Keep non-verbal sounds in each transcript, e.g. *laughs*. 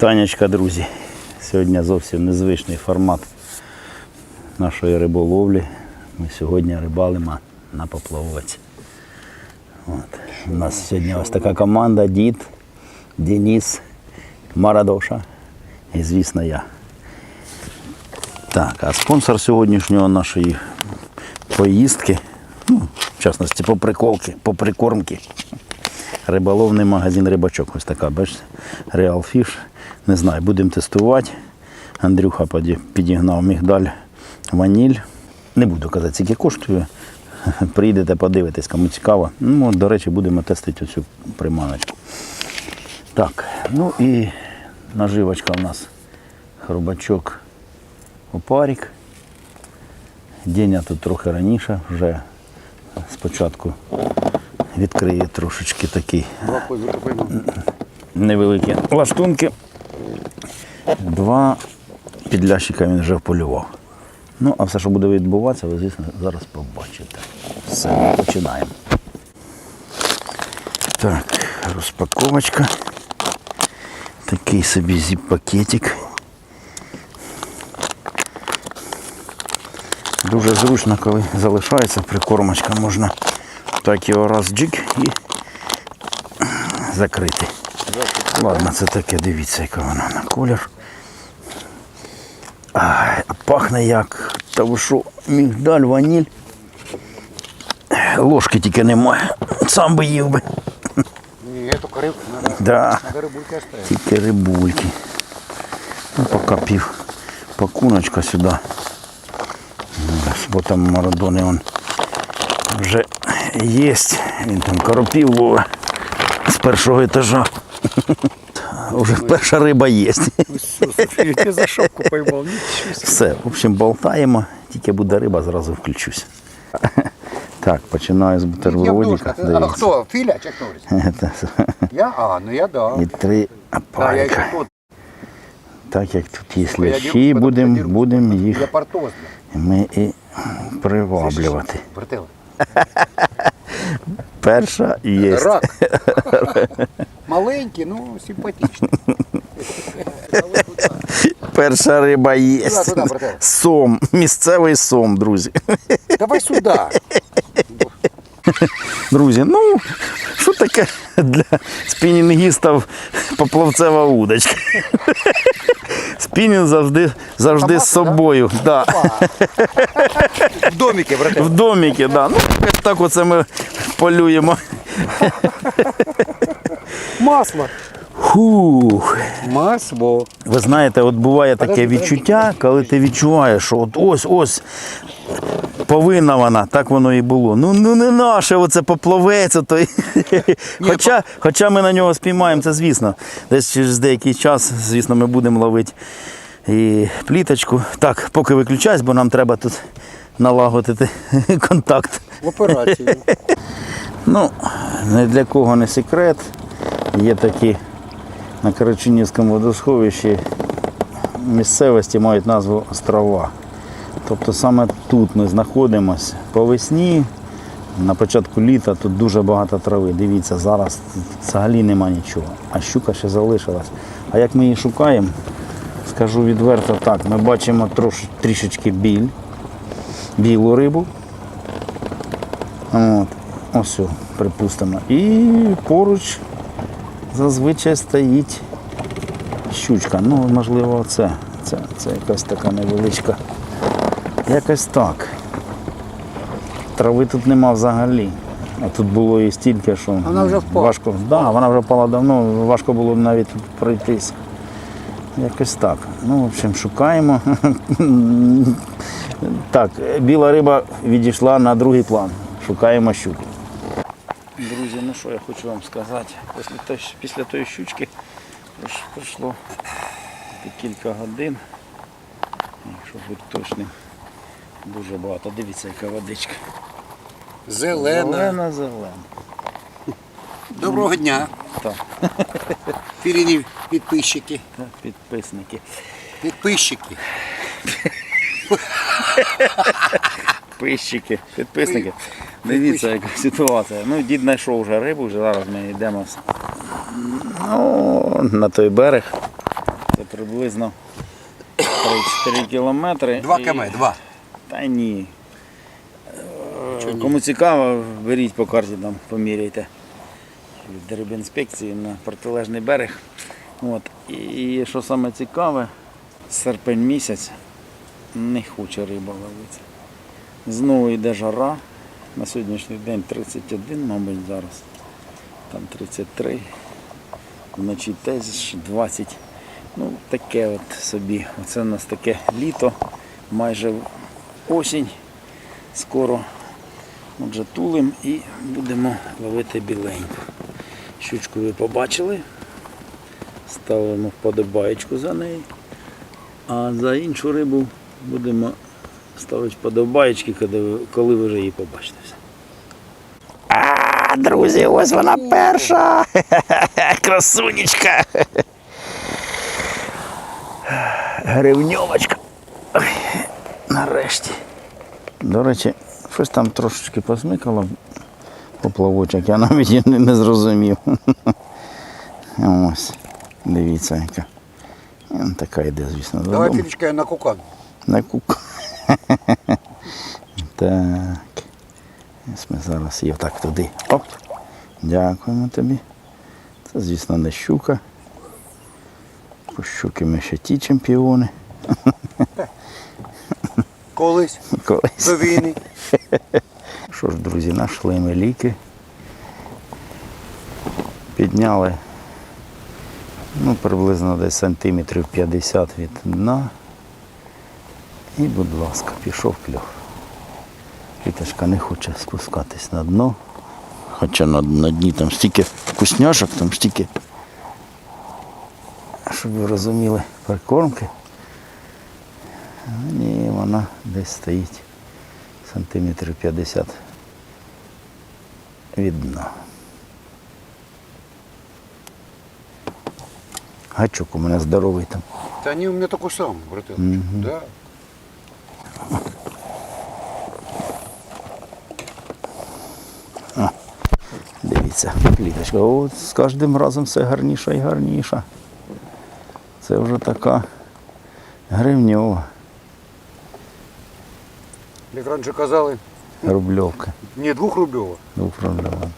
Вітаннячка, друзі. Сьогодні зовсім незвичний формат нашої риболовлі. Ми сьогодні рибалимо на поплавець. От. У нас сьогодні ось така команда Дід, Деніс, Марадоша і, звісно, я. Так, а спонсор сьогоднішнього нашої поїздки, ну, в частності по приколки, по прикормки. Риболовний магазин рибачок. Ось така, бачите, Real Fish. Не знаю, будемо тестувати. Андрюха підігнав мігдаль ваніль. Не буду казати, скільки коштує. *laughs* Приїдете, подивитесь, кому цікаво. Ну, от, до речі, будемо тестити оцю приманочку. Так, ну і наживочка у нас хробачок опарік. Деня тут трохи раніше, вже спочатку відкриє трошечки такий невеликі лаштунки. Два підлящика він вже вполював. Ну, а все, що буде відбуватися, ви, звісно, зараз побачите. Все, починаємо. Так, розпаковочка. Такий собі зіп-пакетик. Дуже зручно, коли залишається прикормочка, можна так його раз джик і закрити. Ладно, це таке, дивіться, яка вона на колір. Ай, а пахне як. Та що, мігдаль, ваніль. Ложки тільки немає. Сам би їв би. Ні, тільки риб, Да. рибульки оставить. Тільки рибульки. Ну, поки пів пакуночка сюди. Бо там марадони он вже є. Він там коропів з першого етажа. *laughs* Уже перша риба є. Я за шапку себе. Все, в общем, болтаємо, тільки буде риба, зразу включусь. *laughs* Так, починаю з бутербродика. А хто? Філя чи хто? *laughs* Я? А, ну я да. І три тут. Так як тут є Я будемо будем їх ми і приваблювати. Перша є. Рак. Маленький, ну симпатичний. Перша риба є. Сом, місцевий сом, друзі. Давай сюди. Друзі, ну що таке для спінінгістів поплавцева удочка? Спінінг завжди, завжди з Хамаса, да? собою. Да? В домике, братела. В доміки, да. Ну, так оце ми полюємо. Масло. Фух. Масло. Ви знаєте, от буває таке відчуття, коли ти відчуваєш, що от ось ось повинна вона, так воно і було. Ну, ну не наше, оце поплавець. То... *laughs* хоча, хоча ми на нього спіймаємо, це звісно. Десь через деякий час, звісно, ми будемо ловити і пліточку. Так, поки виключаюсь, бо нам треба тут налагодити *laughs* контакт. В операцію. *laughs* Ну, не для кого не секрет. Є такі на Карачунівському водосховищі місцевості мають назву острова. Тобто саме тут ми знаходимося по весні, на початку літа тут дуже багато трави. Дивіться, зараз взагалі нема нічого. А щука ще залишилась. А як ми її шукаємо, скажу відверто так, ми бачимо трош, трішечки біль, білу рибу. От. Ось, припустимо. І поруч зазвичай стоїть щучка. Ну, можливо, це. Це, це якась така невеличка. Якось так. Трави тут нема взагалі. А тут було і стільки, що Вона вже впала. важко. Да, вона вже впала давно, важко було навіть тут пройтись. Якось так. Ну, в общем, шукаємо. *laughs* так, біла риба відійшла на другий план. Шукаємо щуку. Друзі, ну що я хочу вам сказати. Після, тої- після тої щучки пройшло кілька годин. Щоб бути точним, дуже багато. Дивіться, яка водичка. Зелена. Зелена, зелена. Доброго дня. Так, Фіріні підписчики. підписники. Підписчики. Підписчики, підписники. Дивіться, яка ситуація. Ну, дід знайшов вже рибу, вже зараз ми йдемо Ну, на той берег. Це приблизно 3-4 кілометри. Два І- км, два. Та ні. Е, Кому цікаво, беріть по карті, там поміряйте. Від Дерибінспекції на протилежний берег. От. І що саме цікаве, серпень місяць не хоче риба ловитися. Знову йде жара. На сьогоднішній день 31, мабуть, зараз. Там 33. Вночі теж 20. Ну, таке от собі. Оце у нас таке літо, майже осінь. Скоро отже тулим і будемо ловити біленьку. Щучку ви побачили. Ставимо вподобаєчку за неї. А за іншу рибу будемо ставити вподобаєчки, коли ви, вже її побачите. А, друзі, ось вона перша. *laughs* Красунечка. Гривньовочка. Нарешті. До речі, щось там трошечки посмикало поплавочок, я навіть не, зрозумів. *laughs* Ось, дивіться, яка. Така йде, звісно, Давай додому. На кукан. На кук. *laughs* так. Ось ми зараз її так туди. Оп. Дякуємо тобі. Це, звісно, не щука. По щуки ми ще ті чемпіони. *laughs* Колись Колись. до війни. *laughs* Що ж, друзі, знайшли ми ліки. Підняли ну, приблизно десь сантиметрів 50 від дна. І, будь ласка, пішов кльов. Квіточка не хоче спускатись на дно. Хоча на, на дні там стільки вкусняшок, там стільки, щоб ви розуміли, прикормки. Ні, вона десь стоїть сантиметрів 50 від дна. Гачок у мене здоровий там. Та ні, у мене такой сам, брателло. Да. Дивіться, кліточка. От з кожним разом все гарніша і гарніша. Це вже така гривньова Як раніше казали, рубльовка. не двохрубльова. Двохрубльова.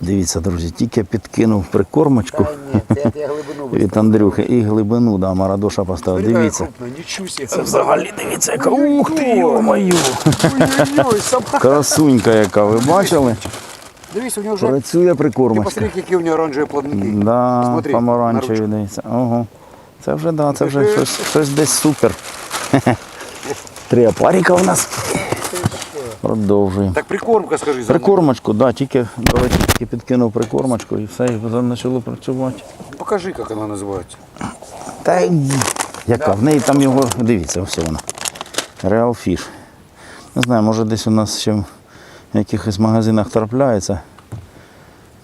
Дивіться, друзі, тільки підкинув прикормочку ні, це я глибину *laughs* від Андрюхи і глибину, да, Марадоша поставив. Дивіться. Це взагалі дивіться, яка ух ти, йо-моє! Красунька яка, ви бачили? Дивись, у нього вже... Працює Ти прикормочка. посмотри, які у нього оранжеві плавники. Да, помаранчеві дивіться. Ого. Це вже, да, це вже щось, щось десь супер. *laughs* Три опаріка у нас. Продовжуємо. Так прикормка, скажи. Прикормочку, да, тільки, речі, тільки підкинув прикормочку і все, і почало працювати. Покажи, як вона називається. Та яка? В неї там його, дивіться, ось вона. Real Fish. Не знаю, може десь у нас ще в якихось магазинах трапляється.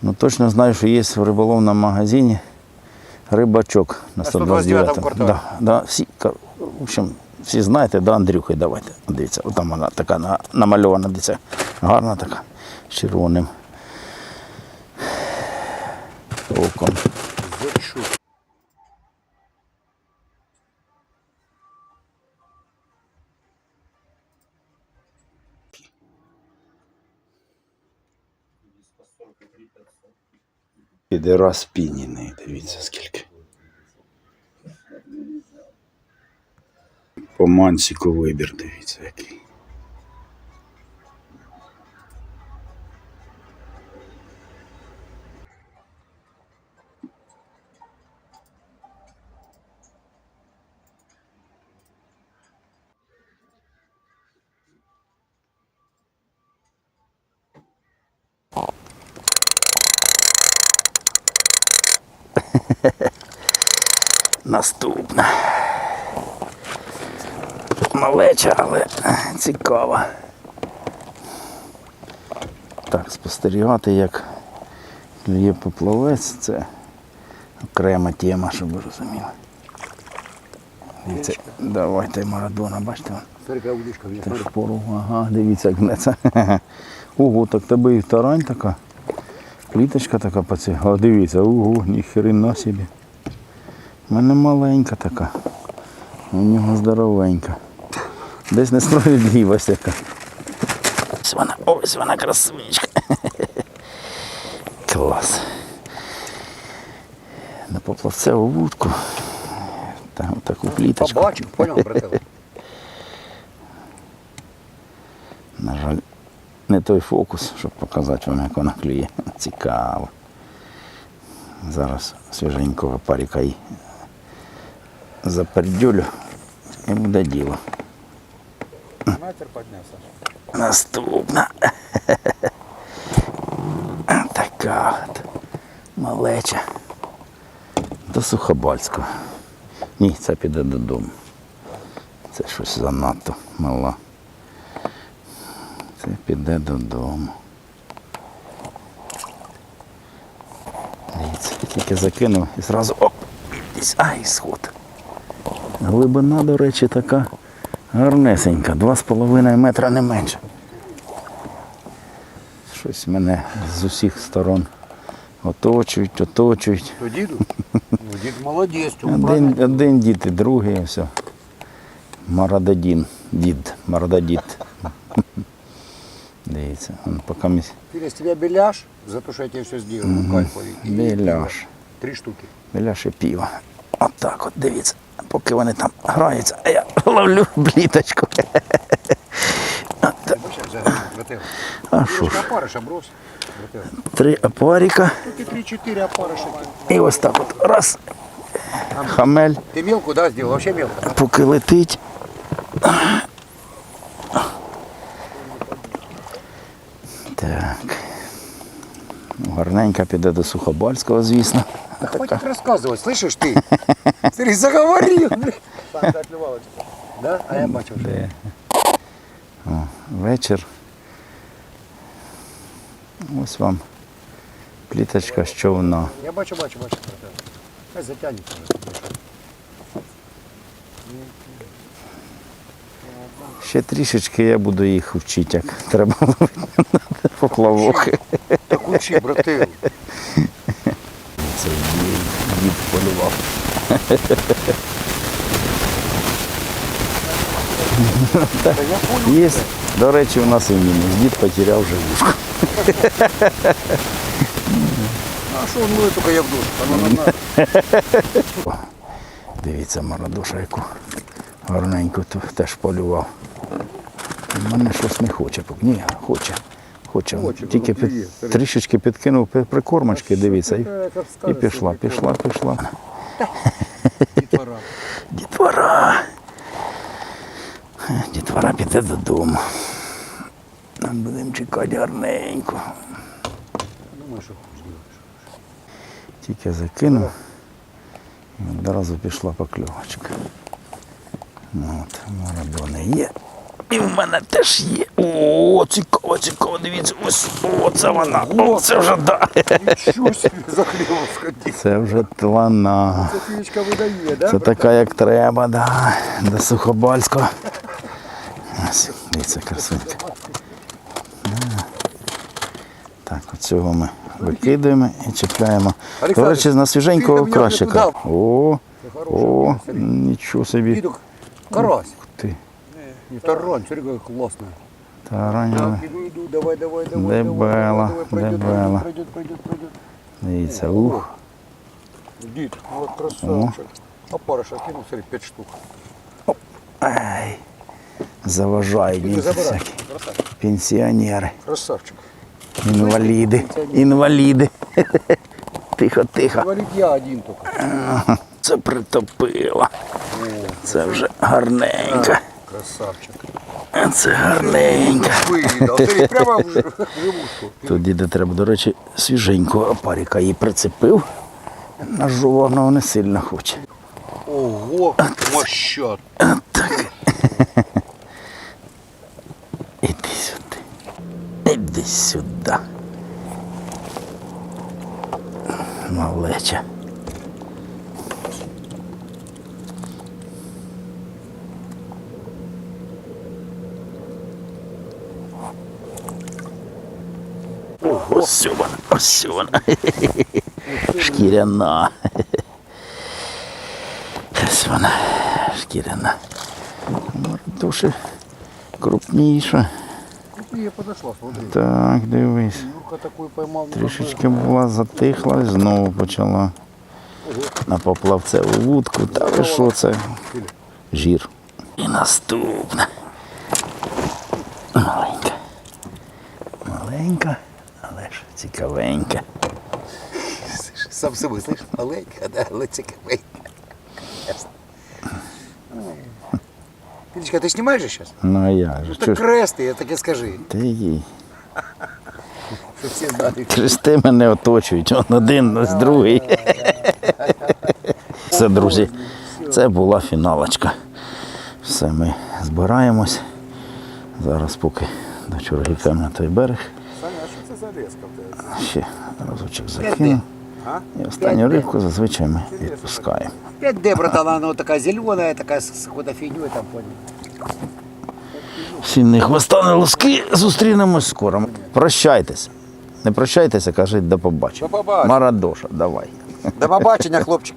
Ну точно знаю, що є в риболовному магазині рибачок на На 129 129-му. Да, да, всі, в общем, всі знаєте, да, Андрюхи, давайте. Дивіться, отам вона така намальована, дивіться. Гарна така, з червоним оком. Піде розпінений, дивіться скільки. По мансіку вибір, дивіться який. *laughs* Наступна. Малеча, але цікава. Так, спостерігати, як клює поплавець, це окрема тема, щоб ви розуміли. Дивіться, давайте Марадона, бачите? вон. Смотри, яка удочка. мені, Теж смотри. пору, ага, дивіться, як гнеться. *laughs* Ого, так тебе і тарань така. Пліточка така паці. О, дивіться, ого, ніхрена собі. У мене маленька така. У нього здоровенька. Десь несправедливість яка. Ось вона, ось вона красунечка. Клас. На поплавцеву вудку. Та таку пліточку. Побачив, понял, брател? На жаль, не той фокус, щоб показати вам, як вона клює. Цікаво. Зараз свіженького паріка і запердюлю і буде діло. Матер підняв, Саша. Наступна. *laughs* Така от малеча. До Сухобальського. Ні, це піде додому. Це щось занадто мало. Це піде додому. Дивіться, тільки закинув і зразу оп! Десь, ай, сход. Глибина, до речі, така гарнесенька, 2,5 метра не менше. Щось мене з усіх сторон оточують, оточують. То діду? Ну, дід молодець, Один, один дід і другий, і все. Марададін, дід, марададід. Дивіться, он поки. Филя, с тебя беляш, за то, что я тебе все ну, кайфовый. И Беляш. Три штуки. Біляше піва. Отак от, дивіться Поки вони там граються, а я *laughs* ловлю пліточку. Вообще, взял, брател. А що ж, Девушка, опарыша брось, брател. три опаріка Тут и три-четыре опарыша. і ось так от раз. Хамель. Ты мелку, да, сделал? Вообще мелко. поки летить. Так. Ну, Гарненька піде до Сухобальського, звісно. Да хватит рассказывать, слышишь ты? *laughs* Смотри, заговорил. Да? А я бачу. вже. Де? О, вечір. Ось вам пліточка з човна. Я бачу, бачу, бачу. Хай затягнется. Ще трішечки я буду їх вчити, як треба ловити поплавок. Так учи, брателл. Є, до речі, у нас і мінус. Дід потеряв живушку. А что он мыло только я в душ? Оно нам надо. Дивіться, марадуша, яку гарненьку тут теж полював. У мене щось не хоче. Ні, хоче. Хоче. Хоче, Тільки під, трішечки підкинув прикормочки, дивіться. І, і пішла, пішла, пішла. Детвора. Дітвора. Дітвора піде додому. Нам будемо чекати гарненько. Думаю, що. Тільки закинув. Одразу пішла покльовочка. Ну, От, марадони є. І в мене теж є. О, цікаво, цікаво, дивіться, ось о, це вона. О, це вже да. Ничего себе, захлебал сходи. Це вже вона. Це фішка видає, да? Це така, як треба, да. До Сухобальського. Ось, дивіться, красунька. Так, оцього ми викидаємо і чіпляємо. До речі, на свіженького ти там краще. його не ка- О, о, нічого собі. Карась. Ти. Не тарань, смотри, как классно. Тараняли. Так, иду, иду, давай, давай, давай. Дебела, давай, давай, дебела. Пройдет, пройдет, пройдет. Дивіться, ух. Дід, вот красавчик. А парыша кинул, смотри, пять штук. Ай. Заважають Иду, їм забирай. всякі Красавчик. пенсіонери, Красавчик. інваліди, інваліди. *laughs* Тихо, тихо. Говорит, я один только. Це притопило. Це вже гарненько. Красавчик. Це гарненько. Выдал. Смотри, прямо в живушку. Тут діде треба, до речі, свіженького опаріка її прицепив. На жованого не сильно хоче. Ого, мощат. Так. *laughs* Іди сюди. Іди сюди. Малеча. Ось вона. Шкіряна. Ось вона. Шкіряна. Дуже крупніша. Так, дивись. Трішечки була затихла і знову почала на поплавцеву вудку. Та ви що це? Жір. І наступна. Маленька. Маленька, цікавенька. Сам собой, слышишь? Маленькая, да, але цікавенька. Филечка, ты снимаешь же? Ну а? Ну Чого так ж я так и скажи. ти їй? Хрести мене оточують, он один, ось другий. Все, друзі, це була фіналочка. Все, ми збираємось. Зараз поки до чоргікам на той берег. Что это? Ще разочок закину. А? І останню рибку зазвичай ми відпускаємо. 5D, братан, она вот такая зеленая, такая с с там, понял. Всі не хвоста не лоски. Зустрінемось скоро. Прощайтесь. Не прощайтеся, кажіть до побачення. До побачення. Марадоша, давай. До побачення, хлопчик.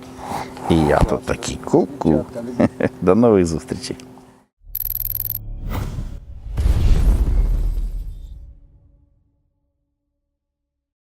І я тут такий ку-ку. До нових зустрічей.